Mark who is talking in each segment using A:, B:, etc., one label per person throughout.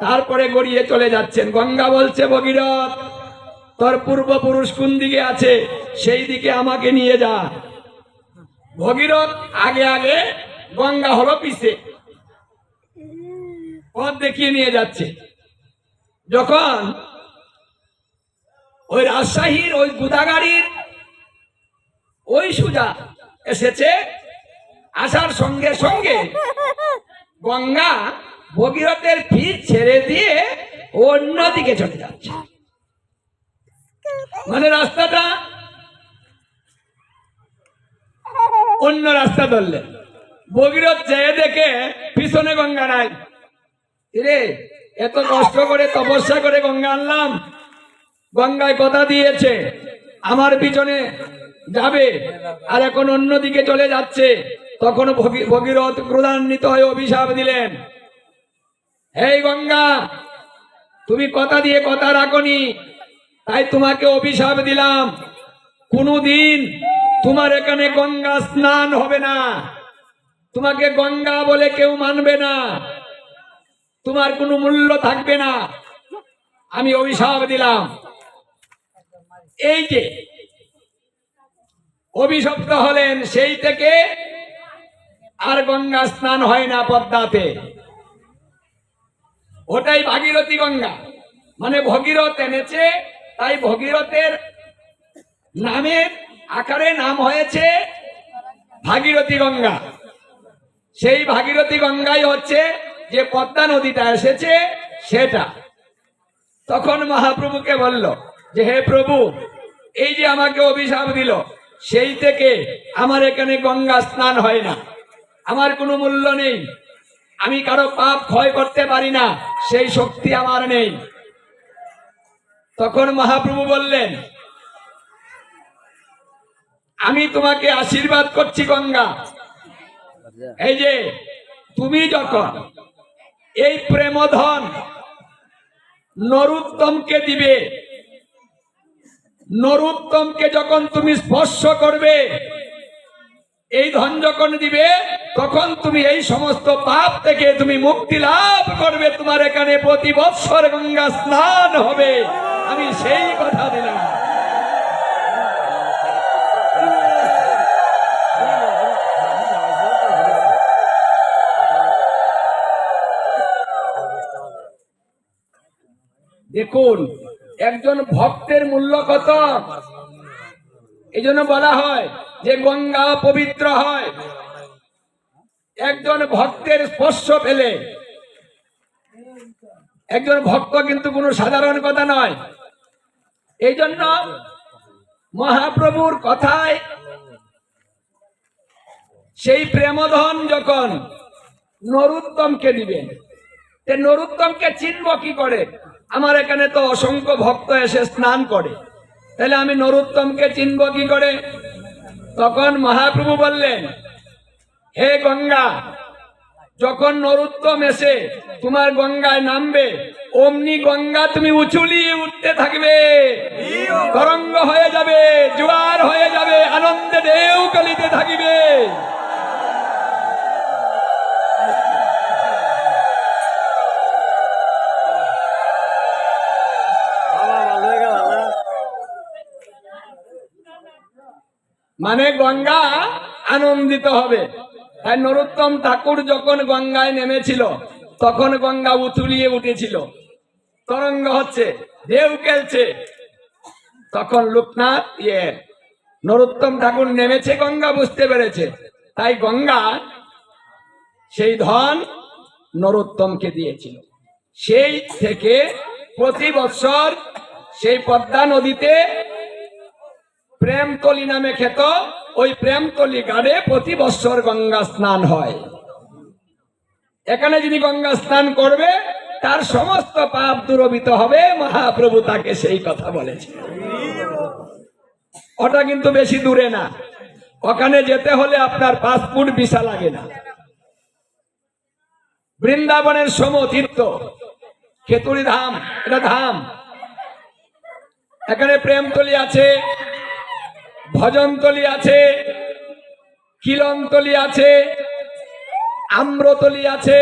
A: তারপরে গড়িয়ে চলে যাচ্ছেন। গঙ্গা বলছে, ভগীরথ, তোর পূর্বপুরুষ কোন দিকে আছে? সেই দিকে আমাকে নিয়ে যা। ভগীরথ আগে আগে গঙ্গা হলো পিছে। পথ দেখিয়ে নিয়ে যাচ্ছে। যখন ওই রাজশাহীর ওই গুদাগাড়ির ওই সুজা এসেছে, আসার সঙ্গে সঙ্গে গঙ্গা ভগীরথের পিঠ ছেড়ে দিয়ে অন্যদিকে চলে যাচ্ছে। মানে রাস্তাটা অন্য রাস্তা ধরলেন ভগীরথ চেয়ে দেখে পিছনে গঙ্গা নাই। রে এত কষ্ট করে তপস্যা করে গঙ্গা আনলাম। গঙ্গায় কথা দিয়েছে, আমার পিছনে যাবে আর এখন অন্যদিকে চলে যাচ্ছে। তখন ভগী- ভগীরথ ক্রোধান্বিত হয়ে অভিশাপ দিলেন। এই গঙ্গা, তুমি কথা দিয়ে কথা রাখনি, তাই তোমাকে অভিশাপ দিলাম। কোনদিন তোমার এখানে গঙ্গা স্নান হবে না। তোমাকে গঙ্গা বলে কেউ মানবে না। তোমার কোনো মূল্য থাকবে না। আমি অভিশাপ দিলাম। এই যে, অভিশপ্ত হলেন সেই থেকে আর গঙ্গা স্নান হয় না পদ্মাতে। ওটাই ভাগীরথী গঙ্গা। মানে ভগীরথ এনেছে, তাই ভগীরথের নামের আকারে নাম হয়েছে ভাগীরথী গঙ্গা। সেই ভাগীরথী গঙ্গাই হচ্ছে যে পদ্মা নদীটা এসেছে, সেটা। তখন মহাপ্রভুকে বলল, যে হে প্রভু, এই যে আমাকে অভিশাপ দিল, সেই থেকে আমার এখানে গঙ্গা স্নান হয় না। আমার কোনো মূল্য নেই। আমি কারও পাপ ক্ষয় করতে পারি না। সেই শক্তি আমার নেই। তখন মহাপ্রভু বললেন, আমি তোমাকে আশীর্বাদ করছি, গঙ্গা। এই যে, তুমি যখন এই প্রেমধন নরুত্তমকে দিবে, নরুত্তমকে যখন তুমি স্পর্শ করবে এই ধন যখন দিবে, তখন তুমি এই সমস্ত পাপ থেকে তুমি মুক্তি লাভ করবে। তোমার এখানে প্রতি বৎসর গঙ্গা স্নান হবে। আমি সেই কথা দিলাম। দেখুন, একজন ভক্তের মূল্য কত? এই বলা হয় যে গঙ্গা পবিত্র হয়, একজন ভক্তের স্পর্শ পেলে, একজন ভক্ত কিন্তু কোনো সাধারণ কথা নয়। এই জন্য মহাপ্রভুর কথায় সেই প্রেমধন যখন নরুত্তমকে দিবেন নরুত্তমকে চিনব কি করে? আমার এখানে তো অসংখ্য ভক্ত এসে স্নান করে। তাহলে আমি নরুত্তমকে চিনব কি করে? তখন মহাপ্রভু বললেন হে গঙ্গা যখন নরুত্তম এসে তোমার গঙ্গায় নামবে অমনি গঙ্গা তুমি উঁচুলিয়ে উঠতে থাকবে। তরঙ্গ হয়ে যাবে জোয়ার হয়ে যাবে আনন্দে ঢেউ কালিতে থাকিবে। মানে গঙ্গা আনন্দিত হবে। তাই নরোত্তম ঠাকুর যখন গঙ্গায় নেমেছিল, তখন গঙ্গা উথুলিয়ে উঠেছিল। তরঙ্গ হচ্ছে, ঢেউ খেলছে। তখন লোকনাথ ইয়ে নরোত্তম ঠাকুর নেমেছে, গঙ্গা বুঝতে পেরেছে। তাই গঙ্গা সেই ধন নরোত্তমকে দিয়েছিল। সেই থেকে প্রতি বছর সেই পদ্মা নদীতে প্রেমতলি নামে খেত ওই প্রেমতলি গাড়ে প্রতি বছর গঙ্গা স্নান হয়। এখানে যিনি গঙ্গা স্নান করবে, তার সমস্ত পাপ দূরবিত হবে, মহাপ্রভু তাকে সেই কথা বলেছে। ওটা কিন্তু বেশি দূরে না। ওখানে যেতে হলে আপনার পাসপোর্ট ভিসা লাগে না। বৃন্দাবনের সমতীর্থ, খেতুরি ধাম, এটা ধাম। এখানে প্রেমতলি আছে ভজনতলি আছে, কিলনতলি আছে, আম্রতলি আছে।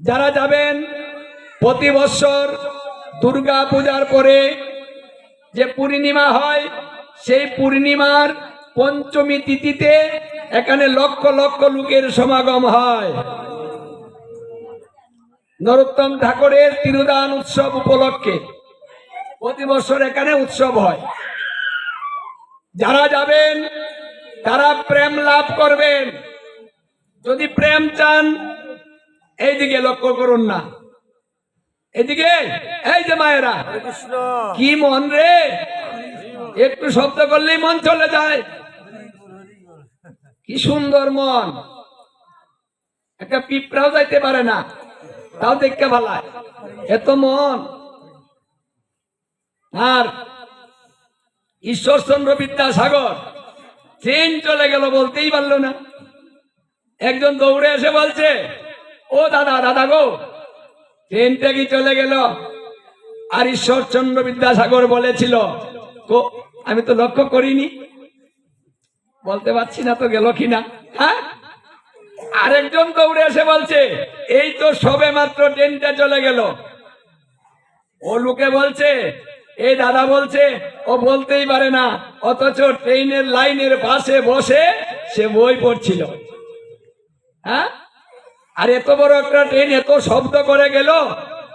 A: যারা যাবেন প্রতি বছর দুর্গা পূজার পরে যে পূর্ণিমা হয়, সেই পূর্ণিমার পঞ্চমী তিথিতে এখানে লক্ষ লক্ষ লোকের সমাগম হয়। নরোত্তম ঠাকুরের তিরুদান উৎসব উপলক্ষে প্রতি বছর এখানে উৎসব হয়। যারা যাবেন তারা প্রেম লাভ করবেন। যদি প্রেম চান এইদিকে লক্ষ্য করুন না। এদিকে এই যে মায়েরা কি মন রে? একটু শব্দ করলেই মন চলে যায়। কি সুন্দর মন। একটা পিঁপড়াও যাইতে পারে না তাও দেখতে ভালায় এত মন। আর ঈশ্বরচন্দ্র বিদ্যাসাগর। ট্রেন চলে গেল বলতেই পারল না। একজন দৌড়ে এসে বলছে, ও দাদা দাদা গো, ট্রেনটা কি চলে গেল? আর ঈশ্বরচন্দ্র বিদ্যাসাগর বলেছিল, "কো- আমি তো লক্ষ্য করিনি। বলতে পারছি না তো গেল কিনা হ্যাঁ? আরেকজন দৌড়ে এসে বলছে, এই তো সবে মাত্র ট্রেনটা চলে গেল। ও লোকে বলছে এই দাদা বলছে ও বলতেই পারে না অথচ ট্রেনের লাইনের পাশে বসে সে বই পড়ছিল। হ্যাঁ? আর এত বড় একটা ট্রেন এত শব্দ করে গেল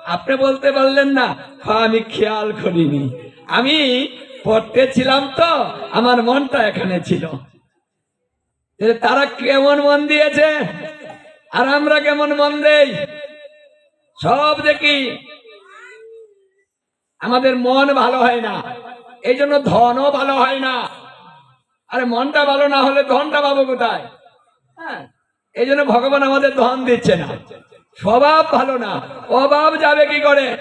A: আপনি বলতে পারলেন না "হ্যাঁ, আমি খেয়াল করিনি। আমি পড়তে ছিলাম তো আমার মনটা এখানে ছিল। তারা কেমন মন দিয়েছে? আর আমরা কেমন মন দেই? সব দেখি আমাদের মন ভালো হয় না। এই জন্য ধনও ভালো হয় না। আরে, মনটা ভালো না হলে ধনটা পাবো কোথায়? হ্যাঁ এই জন্য ভগবান আমাদের ধন দিচ্ছে না। স্বভাব ভালো না। অভাব যাবে কি করে?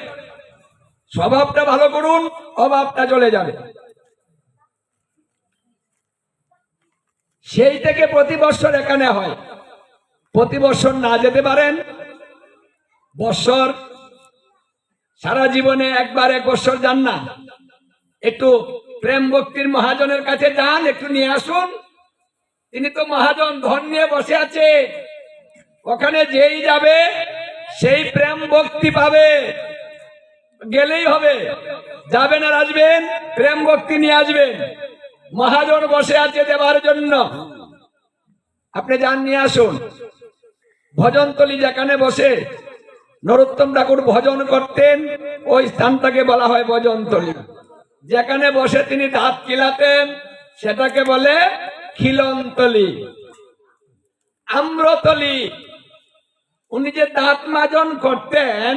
A: স্বভাবটা ভালো করুন, অভাবটা চলে যাবে। সেই থেকে প্রতি বছর এখানে হয়। প্রতি বছর না যেতে পারেন। বছর সারা জীবনে একবার এক বছর যান না। একটু প্রেম ভক্তির মহাজনের কাছে যান, একটু নিয়ে আসুন। তিনি তো মহাজন, ধন নিয়ে বসে আছে। ওখানে যেই যাবে, সেই প্রেম ভক্তি পাবে। গেলেই হবে। যাবেন আর আসবেন, প্রেম ভক্তি নিয়ে আসবেন। মহাজন বসে আছে দেবার জন্য। আপনি যান, নিয়ে আসুন। ভজনতলি যেখানে বসে নরোত্তম ঠাকুর ভজন করতেন, ওই স্থানটাকে বলা হয় ভজনতলি। যেখানে বসে তিনি দাঁত কিলাতেন, সেটাকে বলে খিলনতলি। আম্রতলি। উনি যে দাঁত মাজন করতেন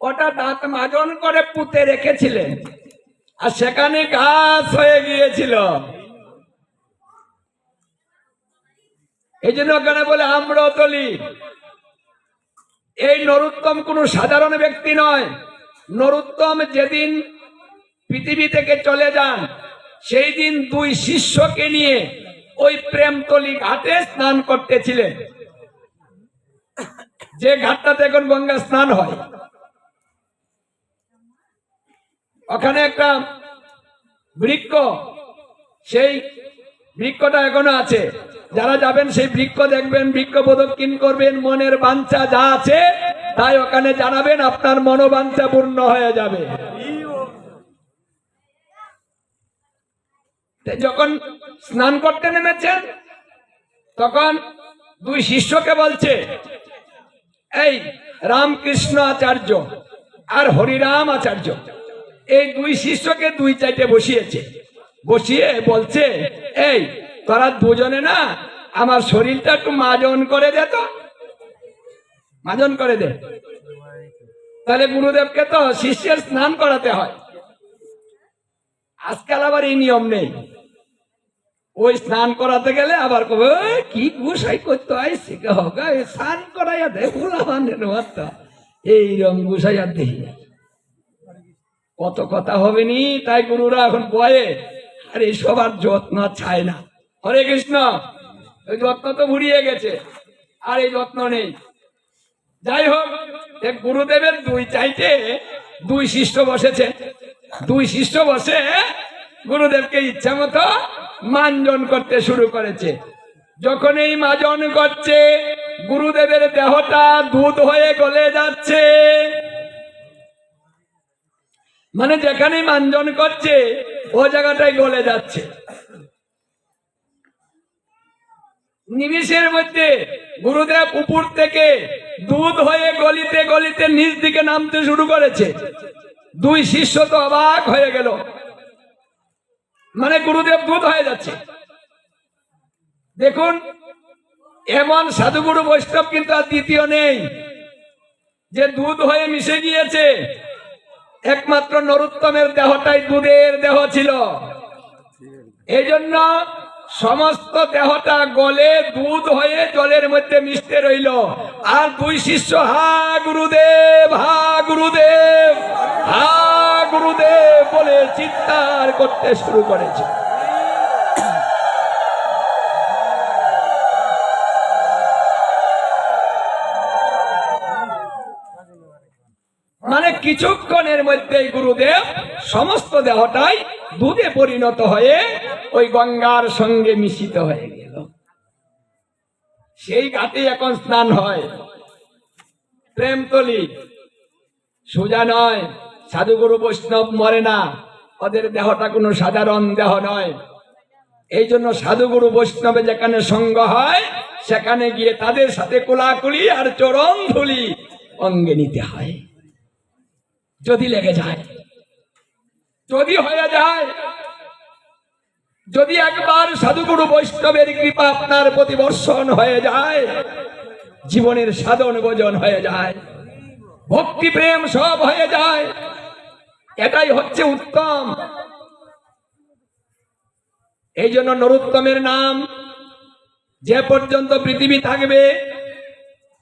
A: ওটা দাঁত মাজন করে পুঁতে রেখেছিলেন, আর সেখানে ঘাস হয়ে গিয়েছিল। এই জন্য ওখানে বলে আম্রতলি। এই নরুত্তম কোনো সাধারণ ব্যক্তি নয়। নরুত্তম যেদিন পৃথিবী থেকে চলে যান, সেই দিন দুই শিষ্যকে নিয়ে ওই প্রেমতলি ঘাটে স্নান করতেছিলেন। যে ঘাটটাতে এখন গঙ্গা স্নান হয়। ওখানে একটা বৃক্ষ, সেই বৃক্ষটা এখনও আছে। যারা যাবেন সেই বৃক্ষ দেখবেন, বৃক্ষ প্রদক্ষিণ করবেন, মনের বাঞ্ছা যা আছে তাই ওখানে জানাবেন, আপনার মনোবাঞ্ছা পূর্ণ হয়ে যাবে। যখন স্নান করতে নেমেছেন তখন দুই শিষ্যকে বলছে, এই রামকৃষ্ণ আচার্য আর হরিরাম আচার্য। এই দুই শিষ্যকে দুই চাইটে বসিয়েছে। বসিয়ে বলছে, এই তোরা দুজনে না আমার শরীরটা একটু মাজন করে দে তো। মাজন করে দে। তাহলে গুরুদেবকে তো শিষ্যের স্নান করাতে হয়। আজকাল আবার এই নিয়ম নেই। ওই স্নান করাতে গেলে আবার কবে "এই, কি গুসাই করতে আইসি কে হোক স্নান করাইয়া দে ভুলা বান্ধেন এইরকম গুসাইয়া দেখি কত কথা হবে নি তাই গুরুরা এখন বয়ে আর এই সবার যত্ন ছায় না। হরে কৃষ্ণ, ওই যত্ন তো ভুড়িয়ে গেছে, আর এই যত্ন নেই। যাই হোক গুরুদেবের দুই চাইতে দুই শিষ্য বসেছে। দুই শিষ্য বসে গুরুদেবকে ইচ্ছা মতো মানজন করতে শুরু করেছে। যখন এই মাজন করছে, গুরুদেবের দেহটা দুধ হয়ে গলে যাচ্ছে। মানে যেখানেই মানজন করছে, ও জায়গাটাই গলে যাচ্ছে। নিমিষের মধ্যে গুরুদেব উপর থেকে দুধ হয়ে গলিতে গলিতে নিচ দিকে নামতে শুরু করেছে। দুই শিষ্য তো অবাক হয়ে গেল। মানে গুরুদেব দুধ হয়ে যাচ্ছে। দেখুন, এমন সাধুগুরু বৈষ্ণব কিন্তু আর দ্বিতীয় নেই। যে দুধ হয়ে মিশে গিয়েছে, একমাত্র নরোত্তমের দেহটাই দুধের দেহ ছিল। এই জন্য সমস্ত দেহটা গলে দুধ হয়ে জলের মধ্যে মিশতে রইল। আর দুই শিষ্য, হা গুরুদেব হা গুরুদেব হা গুরুদেব বলে চিৎকার করতে শুরু করেছে। মানে কিছুক্ষণের মধ্যেই গুরুদেব সমস্ত দেহটাই দুধে পরিণত হয়ে ওই গঙ্গার সঙ্গে মিশিত হয়ে গেল। সেই ঘাটে এখন স্নান হয়। প্রেমতলি সোজা নয়। সাধুগুরু বৈষ্ণব মরে না। ওদের দেহটা কোনো সাধারণ দেহ নয়। এই জন্য সাধুগুরু বৈষ্ণবে যেখানে সঙ্গ হয়, সেখানে গিয়ে তাদের সাথে কোলাকুলি আর চরণ ধুলি অঙ্গে নিতে হয়। যদি লেগে যায়। যদি হয়ে যায় যদি একবার সাধুগুরু বৈষ্ণবের কৃপা আপনার প্রতি বর্ষণ হয়ে যায়, জীবনের সাধন ভোজন হয়ে যায়, ভক্তি প্রেম সব হয়ে যায়, এটাই হচ্ছে উত্তম। এই জন্য নরোত্তমের নাম, যে পর্যন্ত পৃথিবী থাকবে,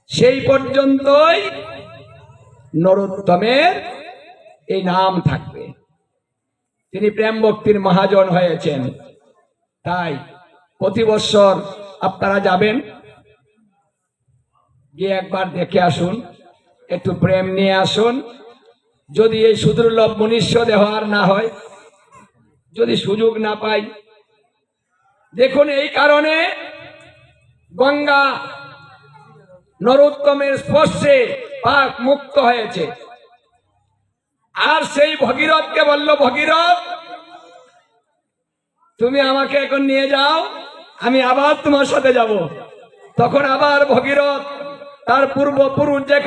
A: সেই পর্যন্তই নরোত্তমের এই নাম থাকবে। তিনি প্রেম ভক্তির মহাজন হয়েছেন। তাই প্রতি বৎসর আপনারা যাবেন। গিয়ে একবার দেখে আসুন, একটু প্রেম নিয়ে আসুন। যদি এই সুদুর্লভ মনুষ্য দেহ আর না হয়, যদি সুযোগ না পাই। দেখুন এই কারণে গঙ্গা নরোত্তমের স্পর্শে পাক মুক্ত হয়েছে। আর সেই ভগীরথকে বলল, ভগীরথ তুমি আমাকে এখন নিয়ে যাও, আমি আবার তোমার সাথে যাব। তখন আবার ভগীরথ, তার পূর্বপুরুষ যেখানে